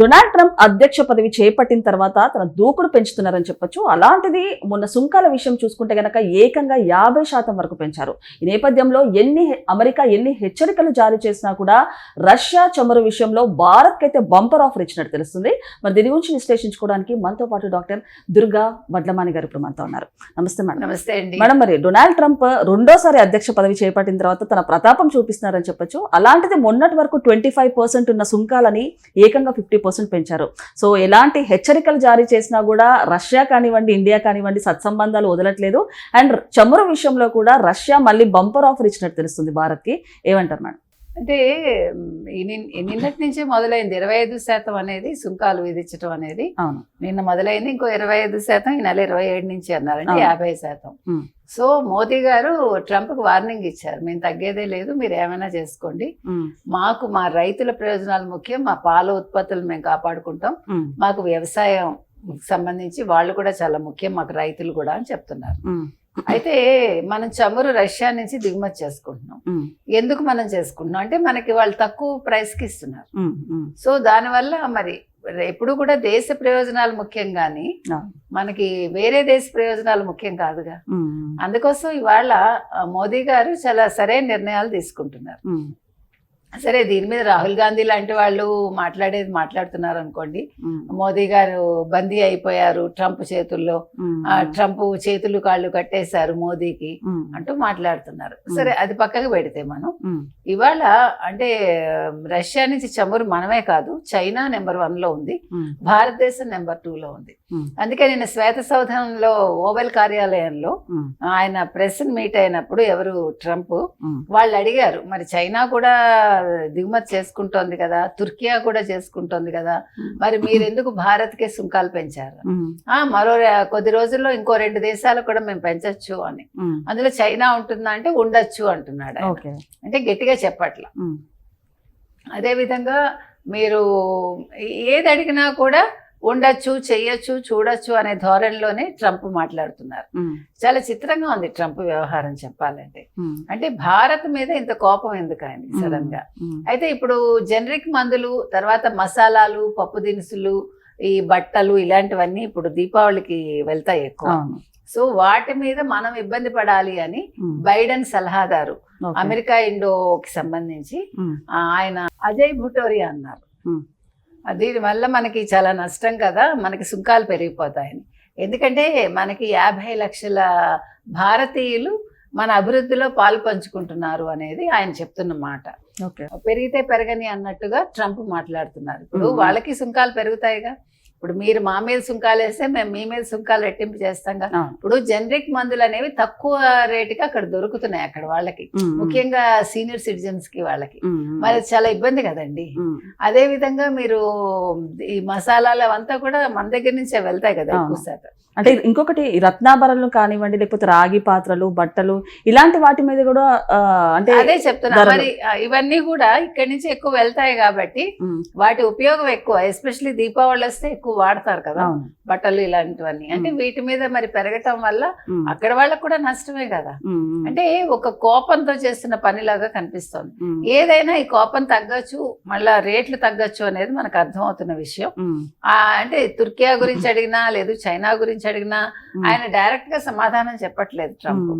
Donald Trump అధ్యక్ష పదవి చేపట్టిన తర్వాత తన దూకుడు పెంచుతున్నారని చెప్పొచ్చు. అలాంటిది మొన్న సుంకాల విషయం చూసుకుంటే గనక ఏకంగా యాభై శాతం వరకు పెంచారు. ఈ నేపథ్యంలో ఎన్ని అమెరికా ఎన్ని హెచ్చరికలు జారీ చేసినా కూడా రష్యా చమురు విషయంలో భారత్ అయితే బంపర్ ఆఫర్ ఇచ్చినట్టు తెలుస్తుంది. మరి దీని గురించి విశ్లేషించుకోవడానికి మనతో పాటు డాక్టర్ దుర్గా వడ్లమాని గారు ఇప్పుడు మనతో ఉన్నారు. నమస్తే మేడం. నమస్తే అండి. మేడం మరి డొనాల్డ్ ట్రంప్ రెండోసారి అధ్యక్ష పదవి చేపట్టిన తర్వాత తన ప్రతాపం చూపిస్తున్నారని చెప్పొచ్చు. అలాంటిది మొన్నటి వరకు ట్వంటీ ఫైవ్ పర్సెంట్ ఉన్న సుంకాలని ఏకంగా ఫిఫ్టీ పర్సెంట్ పెంచారు. సో ఎలాంటి హెచ్చరికలు జారీ చేసినా కూడా రష్యా కానివ్వండి ఇండియా కానివ్వండి సత్సంబంధాలు వదలట్లేదు. అండ్ చమురు విషయంలో కూడా రష్యా మళ్ళీ బంపర్ ఆఫర్ ఇచ్చినట్టు తెలుస్తుంది భారత్కి. ఏమంటారు మేడం? అంటే నిన్నటి నుంచే మొదలైంది. ఇరవై ఐదు శాతం అనేది సుంకాలు విధించడం అనేది. అవును. నిన్న మొదలైంది ఇంకో ఇరవై ఐదు శాతం ఈ నెల ఇరవై ఏడు నుంచి అన్నారంటే అవును. యాభై శాతం. సో మోదీ గారు ట్రంప్కి వార్నింగ్ ఇచ్చారు. మేము తగ్గేదే లేదు మీరు ఏమైనా చేసుకోండి. మాకు మా రైతుల ప్రయోజనాలు ముఖ్యం మా పాల ఉత్పత్తులు మేము కాపాడుకుంటాం. మాకు వ్యవసాయం సంబంధించి వాళ్ళు కూడా చాలా ముఖ్యం మాకు రైతులు కూడా అని చెప్తున్నారు. అయితే మనం చమురు రష్యా నుంచి దిగుమతి చేసుకుంటున్నాం. ఎందుకు మనం చేసుకుంటున్నాం? అంటే మనకి వాళ్ళు తక్కువ ప్రైస్కి ఇస్తున్నారు. ఉమ్, ఉమ్, సో దానివల్ల మరి ఎప్పుడు కూడా దేశ ప్రయోజనాలు ముఖ్యం కానీ. మనకి వేరే దేశ ప్రయోజనాలు ముఖ్యం కాదుగా. అందుకోసం ఇవాళ మోదీ గారు చాలా సరైన నిర్ణయాలు తీసుకుంటున్నారు. సరే దీని మీద రాహుల్ గాంధీ లాంటి వాళ్ళు మాట్లాడేది మాట్లాడుతున్నారు అనుకోండి మోదీ గారు బందీ అయిపోయారు ట్రంప్ చేతుల్లో. ట్రంప్ చేతులు కాళ్ళు కట్టేశారు మోదీకి అంటూ మాట్లాడుతున్నారు. సరే అది పక్కకు పెడితే మనం ఇవాళ అంటే రష్యా నుంచి చమురు మనమే కాదు చైనా నెంబర్ వన్లో ఉంది భారతదేశం నెంబర్ టూ లో ఉంది అందుకే నిన్న శ్వేత సౌధంలో ఓవెల్ కార్యాలయంలో ఆయన ప్రెస్ మీట్ అయినప్పుడు ఎవరు ట్రంప్ వాళ్ళు అడిగారు మరి చైనా కూడా దిగుమతి చేసుకుంటోంది కదా తుర్కియా కూడా చేసుకుంటోంది కదా మరి మీరెందుకు భారత్కే సుంకాలు పెంచారు? ఆ మరో కొద్ది రోజుల్లో ఇంకో రెండు దేశాలకు కూడా మేము పెంచొచ్చు అని. అందులో చైనా ఉంటుందా అంటే ఉండొచ్చు అంటున్నాడు అంటే గట్టిగా చెప్పట్ల. అదేవిధంగా మీరు ఏది అడిగినా కూడా ఉండొచ్చు చెయ్యొచ్చు చూడొచ్చు అనే ధోరణిలోనే ట్రంప్ మాట్లాడుతున్నారు. చాలా చిత్రంగా ఉంది ట్రంప్ వ్యవహారం చెప్పాలంటే. అంటే భారత్ మీద ఇంత కోపం ఎందుకు ఆయన సడన్గా అయితే ఇప్పుడు జనరిక్ మందులు తర్వాత మసాలాలు పప్పు దినుసులు ఈ బట్టలు ఇలాంటివన్నీ ఇప్పుడు దీపావళికి వెళ్తాయి ఎక్కువ. సో వాటి మీద మనం ఇబ్బంది పడాలి అని బైడెన్ సలహాదారు. అమెరికా ఇండోకి సంబంధించి ఆయన అజయ్ భుటోరియా అన్నారు. దీనివల్ల మనకి చాలా నష్టం కదా మనకి సుంకాలు పెరిగిపోతాయని. ఎందుకంటే మనకి యాభై లక్షల భారతీయులు మన అభివృద్ధిలో పాలు పంచుకుంటున్నారు అనేది ఆయన చెప్తున్న మాట. ఓకే. పెరిగితే పెరగని అన్నట్టుగా ట్రంప్ మాట్లాడుతున్నారు. ఇప్పుడు. వాళ్ళకి సుంకాలు పెరుగుతాయిగా. ఇప్పుడు మీరు మా మీద సుంకాలు వేస్తే మేము మీ మీద సుంకాలు రెట్టింపు చేస్తాం కదా. ఇప్పుడు జనరిక్ మందులు అనేవి తక్కువ రేటుకి అక్కడ దొరుకుతున్నాయి అక్కడ వాళ్ళకి. ముఖ్యంగా సీనియర్ సిటిజన్స్కి వాళ్ళకి. మరి చాలా ఇబ్బంది కదండి. అదే విధంగా మీరు ఈ మసాలాలు అవంతా కూడా మన దగ్గర నుంచే వెళ్తాయి కదా ఎక్కువ. శాతం అంటే ఇంకొకటి రత్నాభరణలు కానివ్వండి లేకపోతే రాగి పాత్రలు బట్టలు ఇలాంటి వాటి మీద కూడా అంటే అదే చెప్తున్నా. మరి ఇవన్నీ కూడా ఇక్కడి నుంచి ఎక్కువ వెళ్తాయి కాబట్టి వాటి ఉపయోగం ఎక్కువ. ఎస్పెషల్లీ దీపావళి వస్తే ఎక్కువ వాడతారు కదా బట్టలు ఇలాంటివన్నీ. అంటే. వీటి మీద మరి పెరగటం వల్ల అక్కడ వాళ్ళకు కూడా నష్టమే కదా. అంటే ఒక కోపంతో చేస్తున్న పనిలాగా కనిపిస్తోంది. ఏదైనా ఈ కోపం తగ్గొచ్చు మళ్ళా రేట్లు తగ్గొచ్చు అనేది మనకు అర్థమవుతున్న విషయం. ఉమ్, ఆ అంటే తుర్కియా గురించి అడిగినా లేదు చైనా గురించి అడిగినా ఆయన డైరెక్ట్గా సమాధానం చెప్పట్లేదు ట్రంప్.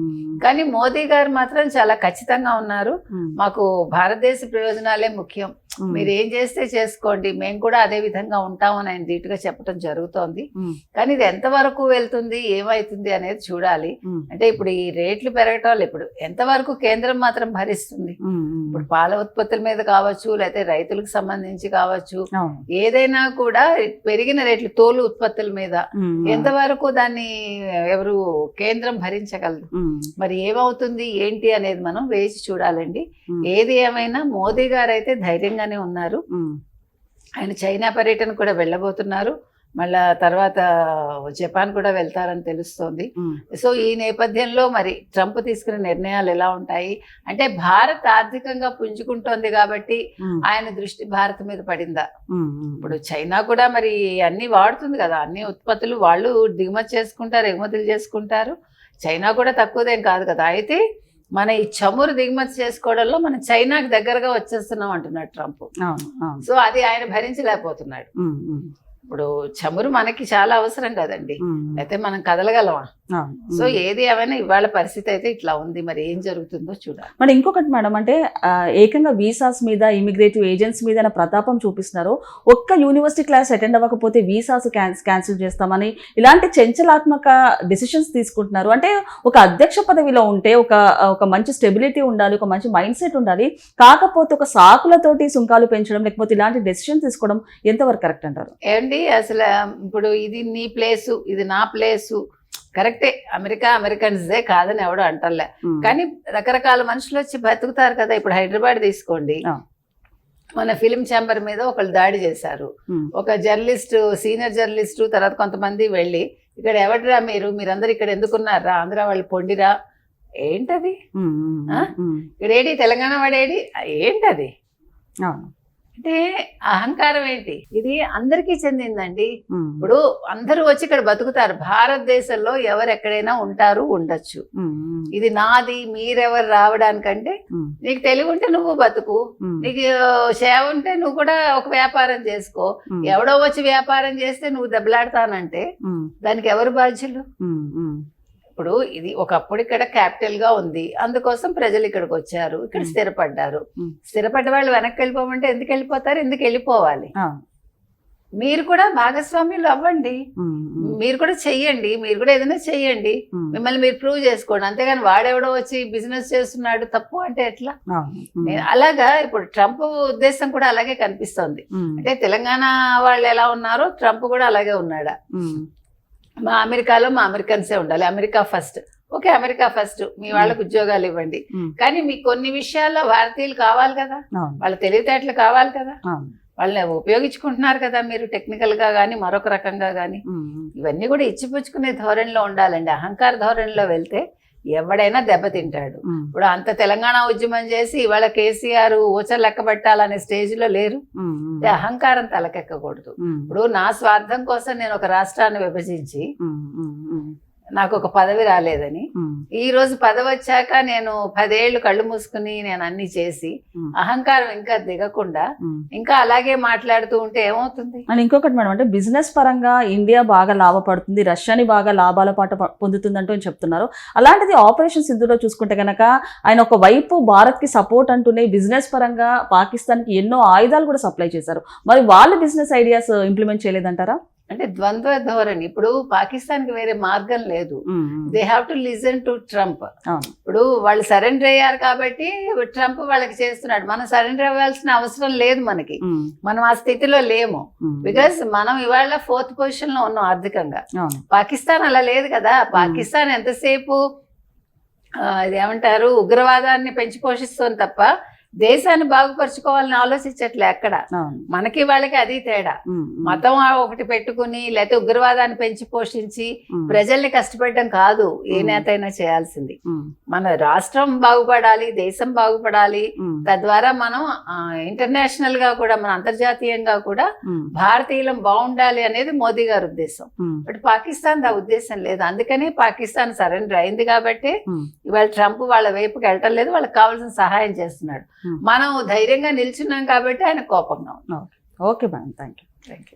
కానీ మోదీ గారు మాత్రం చాలా ఖచ్చితంగా ఉన్నారు. మాకు భారతదేశ ప్రయోజనాలే ముఖ్యం. మీరు ఏం చేస్తే చేసుకోండి మేము కూడా అదే విధంగా ఉంటామని ఆయన ధీటుగా చెప్పడం జరుగుతోంది. కానీ ఇది ఎంతవరకు వెళ్తుంది ఏమైతుంది అనేది చూడాలి. అంటే ఇప్పుడు ఈ రేట్లు పెరగటం ఇప్పుడు ఎంతవరకు కేంద్రం మాత్రం భరిస్తుంది? ఇప్పుడు పాల ఉత్పత్తుల మీద కావచ్చు లేకపోతే రైతులకు సంబంధించి కావచ్చు ఏదైనా కూడా పెరిగిన రేట్లు తోలు ఉత్పత్తుల మీద ఎంతవరకు దాన్ని ఎవరు కేంద్రం భరించగలరు? ఉమ్, మరి ఏమవుతుంది ఏంటి అనేది మనం వేచి చూడాలండి. ఏది ఏమైనా మోదీ గారు అయితే ధైర్యంగానే ఉన్నారు. ఆయన చైనా పర్యటన కూడా వెళ్ళబోతున్నారు. మళ్ళా తర్వాత జపాన్ కూడా వెళ్తారని తెలుస్తోంది. సో ఈ నేపథ్యంలో మరి ట్రంప్ తీసుకున్న నిర్ణయాలు ఎలా ఉంటాయి? అంటే భారత్ ఆర్థికంగా పుంజుకుంటోంది కాబట్టి ఆయన దృష్టి భారత్ మీద పడిందా? ఇప్పుడు చైనా కూడా మరి అన్ని వాడుతుంది కదా. అన్ని ఉత్పత్తులు వాళ్ళు దిగుమతి చేసుకుంటారు ఎగుమతులు చేసుకుంటారు. చైనా కూడా తక్కువదేం కాదు కదా. అయితే మన ఈ చమురు దిగుమతి చేసుకోవడంలో మనం చైనాకి దగ్గరగా వచ్చేస్తున్నాం అంటున్నాడు ట్రంప్. సో అది ఆయన భరించలేకపోతున్నాడు. ఇప్పుడు చమురు మనకి చాలా అవసరం కదండి. అయితే మనం కదలగలమా. సో ఏది ఏమైనా ఇవాళ పరిస్థితి అయితే ఇట్లా ఉంది. మరి ఏం జరుగుతుందో చూడాలి. మరి ఇంకొకటి మేడం అంటే ఏకంగా వీసాస్ మీద ఇమిగ్రేటివ్ ఏజెంట్స్ మీద ప్రతాపం చూపిస్తున్నారు? ఒక్క యూనివర్సిటీ క్లాస్ అటెండ్ అవ్వకపోతే వీసాస్ క్యాన్సిల్ చేస్తామని ఇలాంటి చంచలాత్మక డిసిషన్స్ తీసుకుంటున్నారు. అంటే ఒక అధ్యక్ష పదవిలో ఉంటే ఒక ఒక మంచి స్టెబిలిటీ ఉండాలి ఒక మంచి మైండ్ సెట్ ఉండాలి. కాకపోతే ఒక సాకులతోటి సుంకాలు పెంచడం లేకపోతే ఇలాంటి డెసిషన్ తీసుకోవడం ఎంతవరకు కరెక్ట్ అంటారు? ఏమండి అసలు ఇప్పుడు ఇది నీ ప్లేసు ఇది నా ప్లేసు కరెక్టే. అమెరికా అమెరికన్స్దే కాదని ఎవడు అంటలే. కానీ రకరకాల మనుషులు వచ్చి బతుకుతారు కదా. ఇప్పుడు హైదరాబాద్ తీసుకోండి. మన ఫిలిం ఛాంబర్ మీద ఒకళ్ళు దాడి చేశారు. ఒక జర్నలిస్ట్ సీనియర్ జర్నలిస్ట్ తర్వాత కొంతమంది వెళ్ళి ఇక్కడ ఎవడరా మీరు? మీరందరూ ఇక్కడ ఎందుకున్నారా? ఆంధ్ర వాళ్ళు పొండిరా? ఏంటది? ఇక్కడ ఏడి తెలంగాణ వాడేడి? ఏంటది? అంటే అహంకారం ఏంటి? ఇది అందరికీ చెందిందండి. ఇప్పుడు అందరూ వచ్చి ఇక్కడ బతుకుతారు. భారతదేశంలో ఎవరు ఎక్కడైనా ఉంటారు ఉండొచ్చు. ఇది నాది మీరెవరు రావడానికంటే నీకు తెలివి ఉంటే నువ్వు బతుకు. నీకు సేవ ఉంటే నువ్వు కూడా ఒక వ్యాపారం చేసుకో. ఎవడో వచ్చి వ్యాపారం చేస్తే నువ్వు దెబ్బలాడతానంటే దానికి ఎవరు బాధ్యులు? ఇప్పుడు ఇది ఒకప్పుడు ఇక్కడ క్యాపిటల్గా ఉంది. అందుకోసం ప్రజలు ఇక్కడికి వచ్చారు. ఇక్కడ. స్థిరపడ్డారు. స్థిరపడ్డ వాళ్ళు వెనక్కి వెళ్ళిపోమంటే ఎందుకు వెళ్ళిపోతారు? ఎందుకు వెళ్ళిపోవాలి? మీరు కూడా భాగస్వామ్యులు అవ్వండి. మీరు కూడా చెయ్యండి. మీరు కూడా ఏదైనా చెయ్యండి. మిమ్మల్ని మీరు ప్రూవ్ చేసుకోండి. అంతేగాని వాడెవడో వచ్చి బిజినెస్ చేస్తున్నాడు తప్పు అంటే ఎట్లా? అలాగా ఇప్పుడు ట్రంప్ ఉద్దేశం కూడా అలాగే కనిపిస్తోంది. అంటే తెలంగాణ వాళ్ళు ఎలా ఉన్నారో ట్రంప్ కూడా అలాగే ఉన్నాడా? మా అమెరికాలో మా అమెరికన్సే ఉండాలి. America first. Okay America first. మీ వాళ్ళకి ఉద్యోగాలు ఇవ్వండి. కానీ మీ కొన్ని విషయాల్లో భారతీయులు కావాలి కదా. వాళ్ళ తెలివితేటలు కావాలి కదా. వాళ్ళని ఉపయోగించుకుంటున్నారు కదా మీరు టెక్నికల్గా కానీ మరొక రకంగా కానీ ఇవన్నీ కూడా ఇచ్చిపుచ్చుకునే ధోరణిలో ఉండాలండి. అహంకార ధోరణిలో వెళ్తే ఎవడైనా దెబ్బతింటాడు ఇప్పుడు అంత తెలంగాణ ఉద్యమం చేసి ఇవాళ కేసీఆర్ ఊచ లెక్క పెట్టాలనే స్టేజ్లో లేరు అహంకారం తలకెక్కకూడదు. ఇప్పుడు నా స్వార్థం కోసం నేను ఒక రాష్ట్రాన్ని విభజించి నాకు ఒక పదవి రాలేదని. ఈ రోజు పదవి వచ్చాక నేను పదేళ్ళు కళ్ళు మూసుకుని నేను అన్ని చేసి అహంకారం ఇంకా దిగకుండా. ఇంకా అలాగే మాట్లాడుతూ ఉంటే ఏమవుతుంది? అండ్ ఇంకొకటి మేడం అంటే బిజినెస్ పరంగా ఇండియా బాగా లాభపడుతుంది రష్యాని బాగా లాభాల పాట ప- పొందుతుందంటూ అని చెప్తున్నారు. అలాంటిది ఆపరేషన్ సింధులో చూసుకుంటే గనక ఆయన ఒక వైపు భారత్కి సపోర్ట్ అంటూనే బిజినెస్ పరంగా పాకిస్తాన్కి ఎన్నో ఆయుధాలు కూడా సప్లై చేశారు. మరి వాళ్ళు బిజినెస్ ఐడియాస్ ఇంప్లిమెంట్ చేయలేదంటారా? అంటే ద్వంద్వ ధోరణి. ఇప్పుడు పాకిస్తాన్కి వేరే మార్గం లేదు. They have to listen to Trump. ఇప్పుడు వాళ్ళు సరెండర్ అయ్యారు కాబట్టి ట్రంప్ వాళ్ళకి చేస్తున్నాడు. మనం సరెండర్ అవ్వాల్సిన అవసరం లేదు మనకి. మనం ఆ స్థితిలో లేము. బికాస్ మనం ఇవాళ ఫోర్త్ పొజిషన్లో ఉన్నాం ఆర్థికంగా. పాకిస్తాన్ అలా లేదు కదా. పాకిస్తాన్ ఎంతసేపు ఏమంటారు ఉగ్రవాదాన్ని పెంచి పోషిస్తుంది తప్ప దేశాన్ని బాగుపరుచుకోవాలని ఆలోచించట్లే అక్కడ. అవును. మనకి వాళ్ళకి అది తేడా. మతం ఒకటి పెట్టుకుని లేకపోతే ఉగ్రవాదాన్ని పెంచి పోషించి ప్రజల్ని కష్టపెట్టడం కాదు ఏ. నేత అయినా చేయాల్సింది. మన రాష్ట్రం బాగుపడాలి దేశం బాగుపడాలి తద్వారా మనం ఇంటర్నేషనల్గా కూడా మన అంతర్జాతీయంగా కూడా భారతీయులం బాగుండాలి అనేది మోదీ గారి ఉద్దేశం. బట్ పాకిస్తాన్ ఆ ఉద్దేశం లేదు. అందుకనే పాకిస్తాన్ సరెండర్ అయింది కాబట్టి ఇవాళ ట్రంప్ వాళ్ళ వైపుకి వెళ్ళటం లేదు వాళ్ళకి కావాల్సిన సహాయం చేస్తున్నాడు. మనం ధైర్యంగా నిల్చున్నాం కాబట్టి ఆయన కోపంగా ఉన్నాం. Okay madam thank you thank you